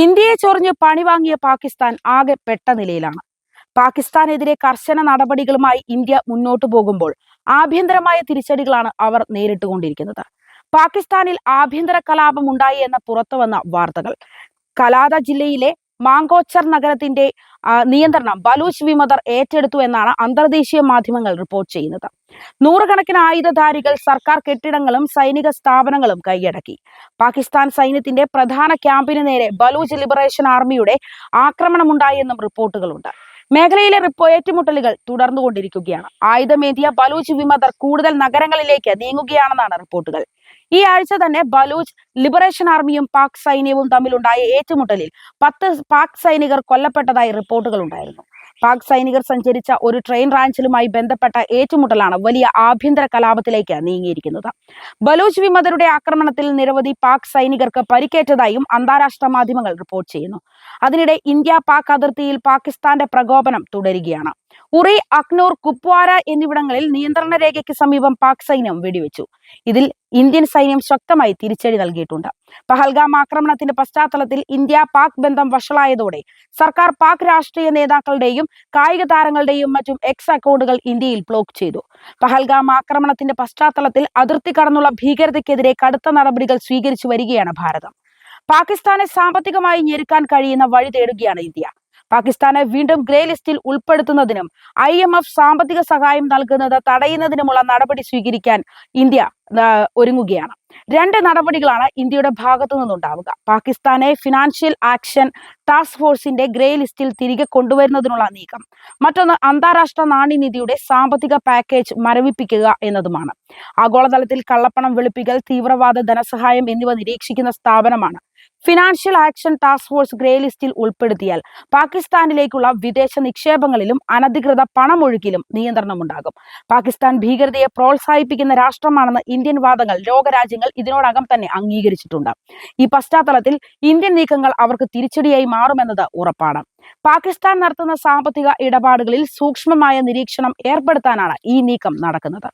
ഇന്ത്യയെ ചൊറിഞ്ഞ് പണി വാങ്ങിയ പാകിസ്ഥാൻ ആകെ പെട്ട നിലയിലാണ്. പാകിസ്ഥാനെതിരെ കർശന നടപടികളുമായി ഇന്ത്യ മുന്നോട്ടു പോകുമ്പോൾ ആഭ്യന്തരമായ തിരിച്ചടികളാണ് അവർ നേരിട്ടുകൊണ്ടിരിക്കുന്നത്. പാകിസ്ഥാനിൽ ആഭ്യന്തര കലാപം ഉണ്ടായി എന്ന പുറത്തുവന്ന വാർത്തകൾ. കലാദ ജില്ലയിലെ മാങ്കോച്ചർ നഗരത്തിന്റെ നിയന്ത്രണം ബലൂച്ച് വിമതർ ഏറ്റെടുത്തു എന്നാണ് അന്തർദേശീയ മാധ്യമങ്ങൾ റിപ്പോർട്ട് ചെയ്യുന്നത്. നൂറുകണക്കിന് ആയുധധാരികൾ സർക്കാർ കെട്ടിടങ്ങളും സൈനിക സ്ഥാപനങ്ങളും കൈയടക്കി. പാകിസ്ഥാൻ സൈന്യത്തിന്റെ പ്രധാന ക്യാമ്പിന് നേരെ ബലൂച്ച് ലിബറേഷൻ ആർമിയുടെ ആക്രമണമുണ്ടായെന്നും റിപ്പോർട്ടുകളുണ്ട്. മേഖലയിലെ ഏറ്റുമുട്ടലുകൾ തുടർന്നുകൊണ്ടിരിക്കുകയാണ്. ആയുധമേന്തിയ ബലൂച്ച് വിമതർ കൂടുതൽ നഗരങ്ങളിലേക്ക് നീങ്ങുകയാണെന്നാണ് റിപ്പോർട്ടുകൾ. ഈ ആഴ്ച തന്നെ ബലൂച്ച് ലിബറേഷൻ ആർമിയും പാക് സൈന്യവും തമ്മിലുണ്ടായ ഏറ്റുമുട്ടലിൽ പത്ത് പാക് സൈനികർ കൊല്ലപ്പെട്ടതായി റിപ്പോർട്ടുകൾ ഉണ്ടായിരുന്നു. പാക് സൈനികർ സഞ്ചരിച്ച ഒരു ട്രെയിൻ റാഞ്ചിലുമായി ബന്ധപ്പെട്ട ഏറ്റുമുട്ടലാണ് വലിയ ആഭ്യന്തര കലാപത്തിലേക്ക് നീങ്ങിയിരിക്കുന്നത്. ബലൂച്ച് വിമതരുടെ ആക്രമണത്തിൽ നിരവധി പാക് സൈനികർക്ക് പരിക്കേറ്റതായും അന്താരാഷ്ട്ര മാധ്യമങ്ങൾ റിപ്പോർട്ട് ചെയ്യുന്നു. അതിനിടെ ഇന്ത്യ പാക് അതിർത്തിയിൽ പാകിസ്ഥാന്റെ പ്രകോപനം തുടരുകയാണ്. ഉറി അക്നൂർ കുപ്വാര എന്നിവിടങ്ങളിൽ നിയന്ത്രണ രേഖയ്ക്ക് സമീപം പാക് സൈന്യം വെടിവെച്ചു. ഇതിൽ ഇന്ത്യൻ സൈന്യം ശക്തമായി തിരിച്ചടി നൽകിയിട്ടുണ്ട്. പഹൽഗാം ആക്രമണത്തിന്റെ പശ്ചാത്തലത്തിൽ ഇന്ത്യ പാക് ബന്ധം വഷളായതോടെ സർക്കാർ പാക് രാഷ്ട്രീയ നേതാക്കളുടെയും കായിക താരങ്ങളുടെയും മറ്റും എക്സ് അക്കൗണ്ടുകൾ ഇന്ത്യയിൽ ബ്ലോക്ക് ചെയ്തു. പഹൽഗാം ആക്രമണത്തിന്റെ പശ്ചാത്തലത്തിൽ അതിർത്തി കടന്നുള്ള ഭീകരതയ്ക്കെതിരെ കടുത്ത നടപടികൾ സ്വീകരിച്ചു വരികയാണ് ഭാരതം. പാകിസ്ഥാനെ സാമ്പത്തികമായി ഞെരുക്കാൻ കഴിയുന്ന വഴി തേടുകയാണ് ഇന്ത്യ. പാകിസ്ഥാനെ വീണ്ടും ഗ്രേ ലിസ്റ്റിൽ ഉൾപ്പെടുത്തുന്നതിനും ഐ എം എഫ് സാമ്പത്തിക സഹായം നൽകുന്നത് തടയുന്നതിനുമുള്ള നടപടി സ്വീകരിക്കാൻ ഇന്ത്യ ഒരുങ്ങുകയാണ്. രണ്ട് നടപടികളാണ് ഇന്ത്യയുടെ ഭാഗത്തു നിന്നുണ്ടാവുക. പാകിസ്ഥാനെ ഫിനാൻഷ്യൽ ആക്ഷൻ ടാസ്ക് ഫോഴ്സിന്റെ ഗ്രേ ലിസ്റ്റിൽ തിരികെ കൊണ്ടുവരുന്നതിനുള്ള നീക്കം. മറ്റൊന്ന് അന്താരാഷ്ട്ര നാണ്യനിധിയുടെ സാമ്പത്തിക പാക്കേജ് മരവിപ്പിക്കുക എന്നതുമാണ്. ആഗോളതലത്തിൽ കള്ളപ്പണം വെളുപ്പിക്കൽ തീവ്രവാദ ധനസഹായം എന്നിവ നിരീക്ഷിക്കുന്ന സ്ഥാപനമാണ് financial action task force grey ലിസ്റ്റിൽ ഉൾപ്പെടുത്തിയാൽ പാകിസ്ഥാനിലേക്കുള്ള വിദേശ നിക്ഷേപങ്ങളിലും അനധികൃത പണമൊഴുക്കിലും നിയന്ത്രണമുണ്ടാകും. പാകിസ്ഥാൻ ഭീകരതയെ പ്രോത്സാഹിപ്പിക്കുന്ന രാഷ്ട്രമാണെന്ന് ഇന്ത്യൻ വാദങ്ങൾ ലോകരാജ്യങ്ങൾ ഇതിനോടകം തന്നെ അംഗീകരിച്ചിട്ടുണ്ട്. ഈ പശ്ചാത്തലത്തിൽ ഇന്ത്യൻ നീക്കങ്ങൾ അവർക്ക് തിരിച്ചടിയായി മാറുമെന്നത് ഉറപ്പാണ്. പാകിസ്ഥാൻ നടത്തുന്ന സാമ്പത്തിക ഇടപാടുകളിൽ സൂക്ഷ്മമായ നിരീക്ഷണം ഏർപ്പെടുത്താനാണ് ഈ നീക്കം നടക്കുന്നത്.